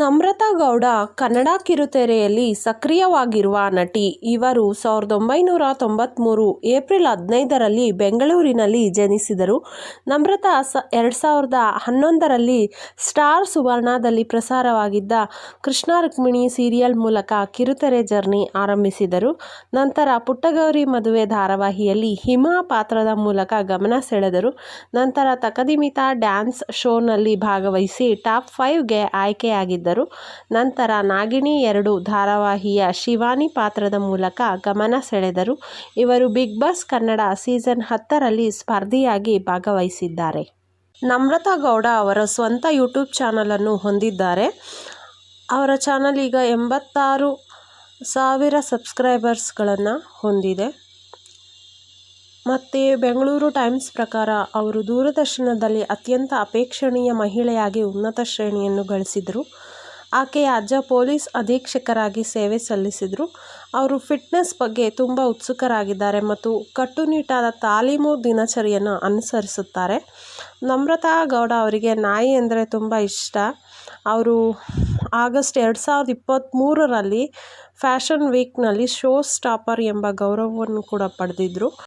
ನಮ್ರತಾ ಗೌಡ ಕನ್ನಡ ಕಿರುತೆರೆಯಲ್ಲಿ ಸಕ್ರಿಯವಾಗಿರುವ ನಟಿ ಇವರು ಸಾವಿರದ ಒಂಬೈನೂರ ತೊಂಬತ್ತ್ಮೂರು ಏಪ್ರಿಲ್ ಹದಿನೈದರಲ್ಲಿ ಬೆಂಗಳೂರಿನಲ್ಲಿ ಜನಿಸಿದರು. ನಮ್ರತಾ ಸ ಎರಡು ಸಾವಿರದ ಹನ್ನೊಂದರಲ್ಲಿ ಸ್ಟಾರ್ ಸುವರ್ಣದಲ್ಲಿ ಪ್ರಸಾರವಾಗಿದ್ದ ಕೃಷ್ಣ ರುಕ್ಮಿಣಿ ಸೀರಿಯಲ್ ಮೂಲಕ ಕಿರುತೆರೆ ಜರ್ನಿ ಆರಂಭಿಸಿದರು. ನಂತರ ಪುಟ್ಟಗೌರಿ ಮದುವೆ ಧಾರಾವಾಹಿಯಲ್ಲಿ ಹಿಮಾ ಪಾತ್ರದ ಮೂಲಕ ಗಮನ ಸೆಳೆದರು. ನಂತರ ತಕದಿಮಿತಾ ಡ್ಯಾನ್ಸ್ ಶೋನಲ್ಲಿ ಭಾಗವಹಿಸಿ ಟಾಪ್ ಫೈವ್ಗೆ ಆಯ್ಕೆಯಾಗಿದ್ದರು ನಂತರ ನಾಗಿಣಿ ಎರಡು ಧಾರಾವಾಹಿಯ ಶಿವಾನಿ ಪಾತ್ರದ ಮೂಲಕ ಗಮನ ಸೆಳೆದರು. ಇವರು ಬಿಗ್ ಬಾಸ್ ಕನ್ನಡ ಸೀಸನ್ ಹತ್ತರಲ್ಲಿ ಸ್ಪರ್ಧಿಯಾಗಿ ಭಾಗವಹಿಸಿದ್ದಾರೆ. ನಮ್ರತಾ ಗೌಡ ಅವರ ಸ್ವಂತ ಯೂಟ್ಯೂಬ್ ಚಾನಲನ್ನು ಹೊಂದಿದ್ದಾರೆ. ಅವರ ಚಾನಲ್ ಈಗ ಎಂಬತ್ತಾರು ಸಾವಿರ ಸಬ್ಸ್ಕ್ರೈಬರ್ಸ್ಗಳನ್ನು ಹೊಂದಿದೆ. ಮತ್ತು ಬೆಂಗಳೂರು ಟೈಮ್ಸ್ ಪ್ರಕಾರ ಅವರು ದೂರದರ್ಶನದಲ್ಲಿ ಅತ್ಯಂತ ಅಪೇಕ್ಷಣೀಯ ಮಹಿಳೆಯಾಗಿ ಉನ್ನತ ಶ್ರೇಣಿಯನ್ನು ಗಳಿಸಿದರು. ಆಕೆಯ ಅಜ್ಜ ಪೊಲೀಸ್ ಅಧೀಕ್ಷಕರಾಗಿ ಸೇವೆ ಸಲ್ಲಿಸಿದರು. ಅವರು ಫಿಟ್ನೆಸ್ ಬಗ್ಗೆ ತುಂಬ ಉತ್ಸುಕರಾಗಿದ್ದಾರೆ ಮತ್ತು ಕಟ್ಟುನಿಟ್ಟಾದ ತಾಲೀಮು ದಿನಚರಿಯನ್ನು ಅನುಸರಿಸುತ್ತಾರೆ. ನಮ್ರತಾ ಗೌಡ ಅವರಿಗೆ ನಾಯಿ ಅಂದರೆ ತುಂಬ ಇಷ್ಟ. ಅವರು ಆಗಸ್ಟ್ ಎರಡು ಸಾವಿರದ ಇಪ್ಪತ್ತ್ಮೂರರಲ್ಲಿ ಫ್ಯಾಷನ್ ವೀಕ್ನಲ್ಲಿ ಶೋ ಸ್ಟಾಪರ್ ಎಂಬ ಗೌರವವನ್ನು ಕೂಡ ಪಡೆದಿದ್ದರು